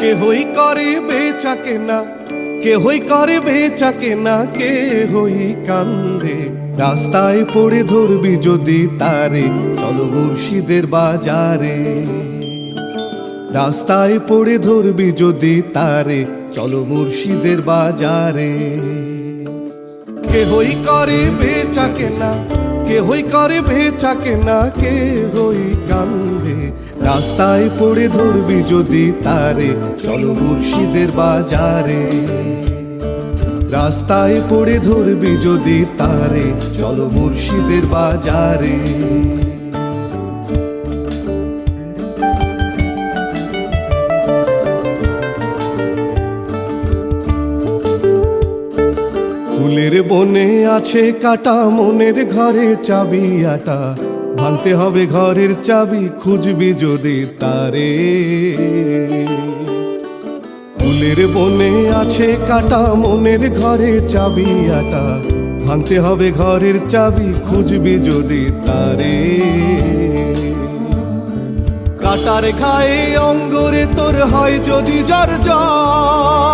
কেহই করে বেচা কেনা কেহই করে বেচা কেনা কে হই কান্দে। রাস্তায় পড়ে ধরবি যদি তারে, চলো মুর্শিদের বাজারে। রাস্তায় পড়ে ধরবি যদি তারে, চলো মুর্শিদের বাজারে। কেহই করে বেচা কেনা কেহই করে বেচা কেনা কে হই কান্দে। রাস্তায় পড়ে ধরবি যদি তারে, চলো মুর্শিদের বাজারে। রাস্তায় পড়ে ধরবি যদি তারে, চলো মুর্শিদের বাজারে। ফুলের বনে আছে কাটা, মনের ঘরে চাবি আটা। ভাঙতে হবে ঘরের চাবি, খুঁজবি যদি তারে। ফুলের বনে আছে কাটা, মনের ঘরে চাবি আটা। ভাঙতে হবে ঘরের চাবি, খুঁজবি যদি তারে। কাটার খায়ে অঙ্গরে তোর হয় যদি জ্বর জ্বর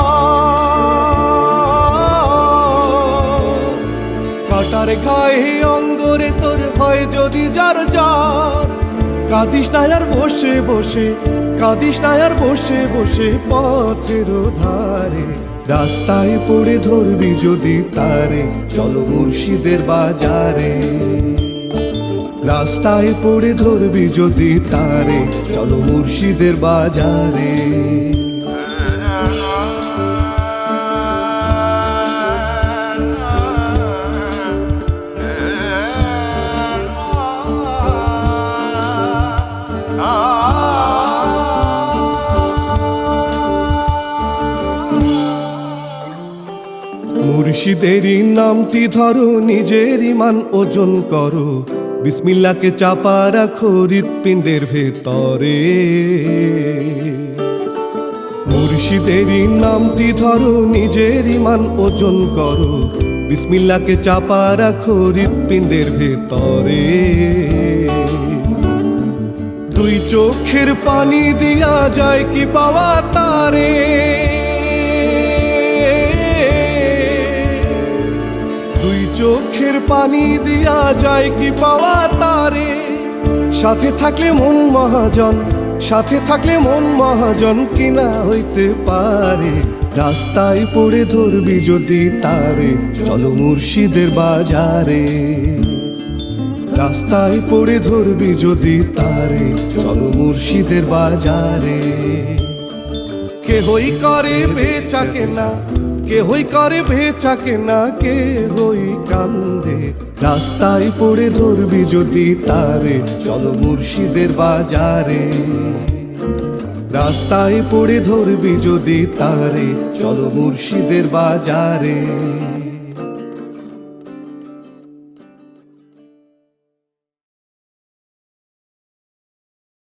যদি যার যার, কাঁদিস না আর বসে বসে, কাঁদিস না আর বসে বসে পথের ধারে। রাস্তায় পড়ে ধরবি যদি তারে, চলো মুর্শিদের বাজারে। রাস্তায় পড়ে ধরবি যদি তারে, চলো মুর্শিদের বাজারে। মুর্শিদেরই নামটি ধরো, নিজের ইমান ওজন করো। বিসমিল্লাকে চাপা রাখো হৃৎপিণ্ডের ভেতরে। মুর্শিদেরই নামটি ধরো, নিজের ইমান ওজন করো। বিসমিল্লাকে চাপা রাখো হৃৎপিণ্ডের ভেতরে। দুই চোখের পানি দিয়া যায় কি পাওয়া তারে? পানি দিয়া যায় কি পাওয়া তারে? সাথে থাকলে মন মহাজন, সাথে থাকলে মন মহাজন কিনা হইতে পারে? রাস্তায় পড়ে ধরবি যদি তারে, চলো মুর্শিদের বাজারে। রাস্তায় পড়ে ধরবি যদি তারে, চলো মুর্শিদের বাজারে। কেহই করে বেচা কেনা কেহই করে ভেচাকে না কে হই কান্দে। রাস্তায় পড়ে ধরবি যদি তারে, চলো মুর্শিদের বাজারে। রাস্তায় পড়ে ধরবি যদি তারে, চলো মুর্শিদের বাজারে।